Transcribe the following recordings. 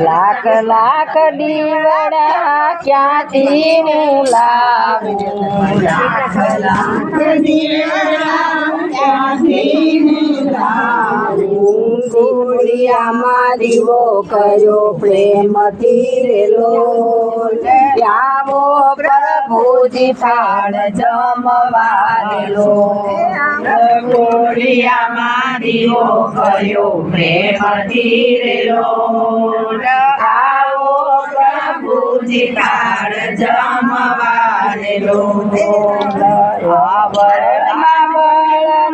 લાખ લાખ દીવડા ક્યાંથી હું લાવું? લાખ લાખ દીવડિયામાં દીવો કયો પ્રેમથી રેલો. આવો પ્રભુજી થાળ જમવારેલો કોડિયામાં દીવો કયો પ્રેમથી રેલો આવો પ્રભુજી તાળ જમવારેલો આવર વળના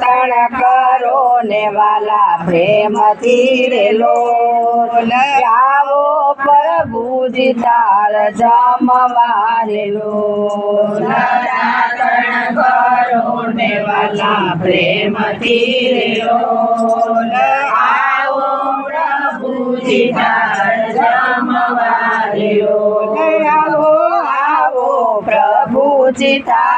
દાતણ કરો ને વાલા પ્રેમથી રેલો. આવો પ્રભુજી તાળ જમવારેલો કરો ને વાલા પ્રેમથી રેલો. આવો પ્રભુજી તાળ જમવારેલો આવો પ્રભુજી તાળ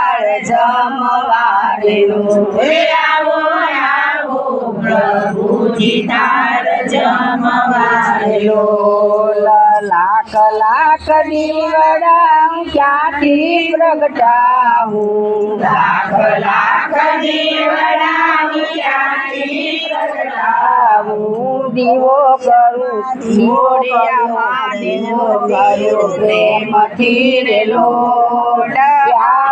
જમવારેલો હે આવો આવો પ્રભુજી તાર જમવારેલો લાખ લાખ દીવડા ક્યાંથી પ્રગટાવું લાખ લાખ દીવડા ક્યાંથી પ્રગટાવું દીવો કરું દીવો કરું પ્રેમથી આવો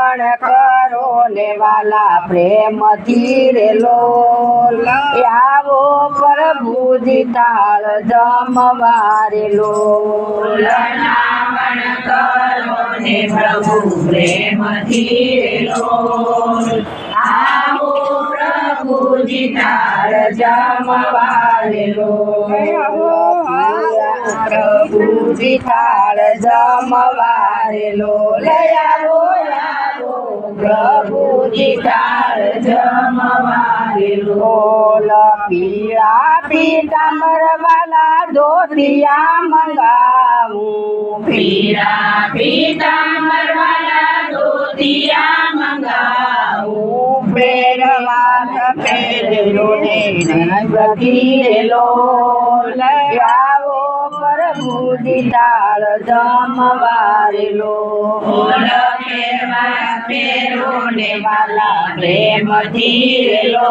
નાવણ કરો ને વાલા પ્રેમથી રેલો. આવો પ્રભુજી તાળ જમવારેલો લનામણ કરો પ્રભુ પ્રેમથી રેલો. આવો પ્રભુજી તાર જમવારેલો પ્રભુજી તાળ જમવારેલો લયાવો આવો પ્રભુજી તાર જમવારેલો ઓલ પીળા પીતાંબર વાલા ધોતિયા મંગાવું. પીળા પીતાંબર વાલા ધોતિયા મંગાવું. પહેરવા પહેરેલો ને ગીરેલો આવો પ્રભુજી તાળ જમવારેલો ને વાલા પ્રેમથી રેલો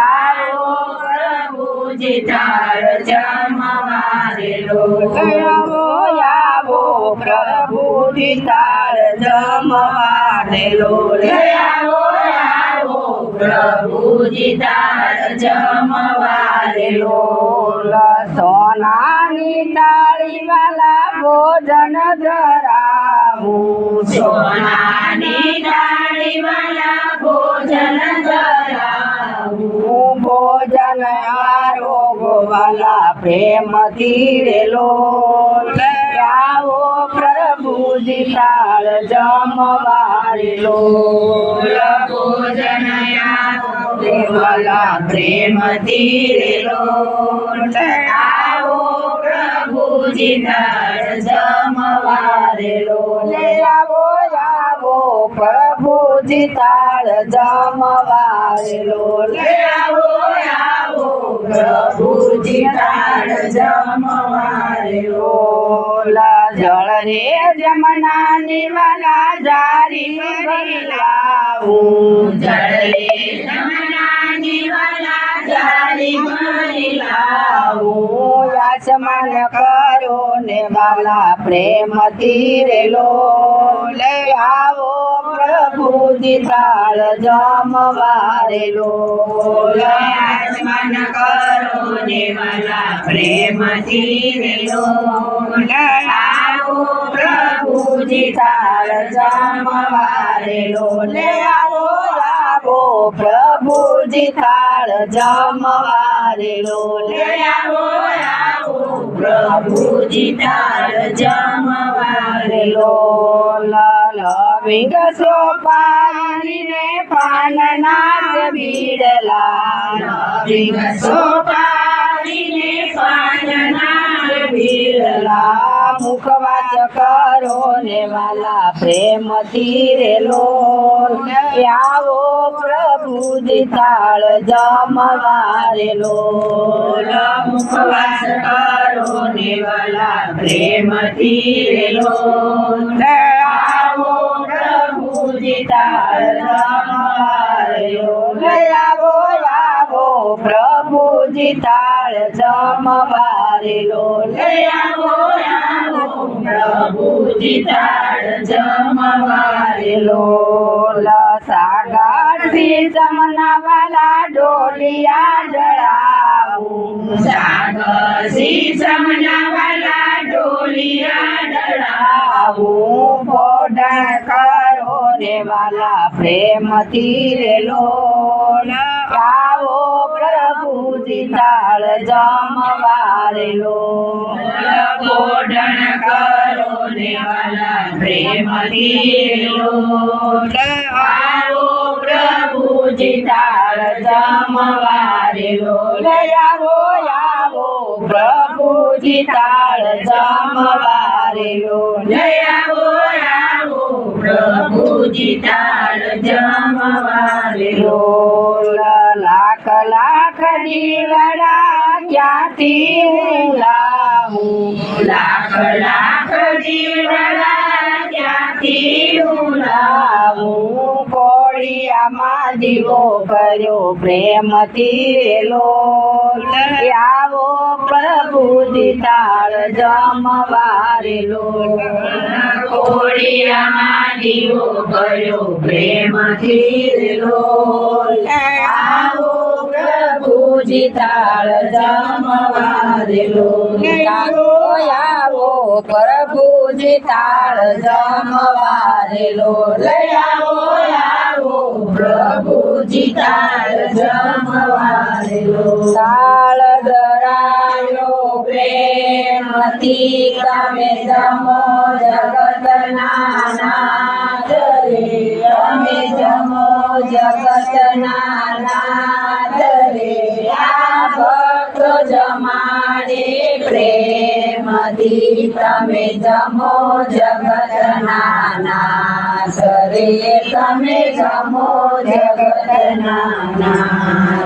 આવો પ્રભુજી તાર જમવારેલો આવો આવો પ્રભુજી તાળ જમવારેલો આવો આવો પ્રભુજી તાર જમવારેલો સોનાની તાળી વાલા ભોજન ધરાવું. સોનાની ડાળી વાલા ભોજન ધરાવું. ભોજન આરોગો વાલા પ્રેમથી રેલો. આવો પ્રભુજી તાળ જમવારેલો. ભોજન વાલા પ્રેમથી રેલો. આવો જમવારેલો લે આવો આવો પ્રભુજી તાળ જમવારેલો આવો આવો પ્રભુજી તાળ જમવારેલો જળ રે જમના નિવાલા જારી લાવું જળે જમનાની લાવું કરો ને વાલા પ્રેમથી રેલો. આવો પ્રભુજી તાળ જમવારેલો આસમાન કરો ને વાલા પ્રેમથી રેલો. આવો પ્રભુજી તાળ જમવારેલો લે આવો આવો પ્રભુજી થાળ જમવારેલો લે આવો પ્રભુજી તાર જમવારે લાલ વિગસો પાણીને પાનના બીડલા વિગસો પાડીને પાનના બીડલા મુખવાસ કરો ને વાલા પ્રેમથી રેલો. આવો પ્રભુજી થાળ જમવારેલો મુખવાસ કરો ને વાલા પ્રેમથી પ્રભુજી તાળ જમવારેલો આવો આવો પ્રભુજી તાર જમવારે લો સાગાથી જમનાવાલા ડોલિયા જળાવું સાગસી સમનાવાલા ડોલિયા ડળા આવું પોઢણ કરો ને વાલા પ્રેમથી રેલો પ્રભુજી તાળ જમવારેલો. બોડણ કરો ને વાલા પ્રેમથી આવો પ્રભુજી તાળ જમવારેલો. આવો આવો પ્રભુજી તાળ જમવારેલો. લયાવો આવો પ્રભુજી તાળ જમવારે લોટ લાખ લાખ દીવડા ક્યાંથી લાવું લાખ લાખ દીવડા ક્યાંથી લાવું કોળિયામાં દીવો કર્યો, પ્રેમથી રેલો. આવો પ્રભુજી તાળ જમવારેલો કોળિયામાં દીવો કર્યો, પ્રેમથી લોલ પ્રભુજી તાળ જમવારે લોલ આવો આવો પ્રભુજી તાળ આવો પ્રભુજી તાળ જમવારે લોલ તાળ ધરાયો પ્રેમથી તમે જમો જગત નાના રે જગતના નાથ રે આ ભક્તો પ્રેમથી તમે જમો જગતના નાથ રે તમે જમો જગતના નાથ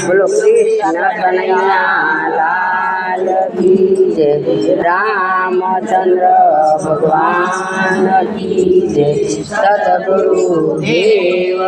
બોલો કૃષ્ણ કનૈયા લાલ કી જય રામચંદ્ર ભગવાન કી જય સદગુરુ દેવ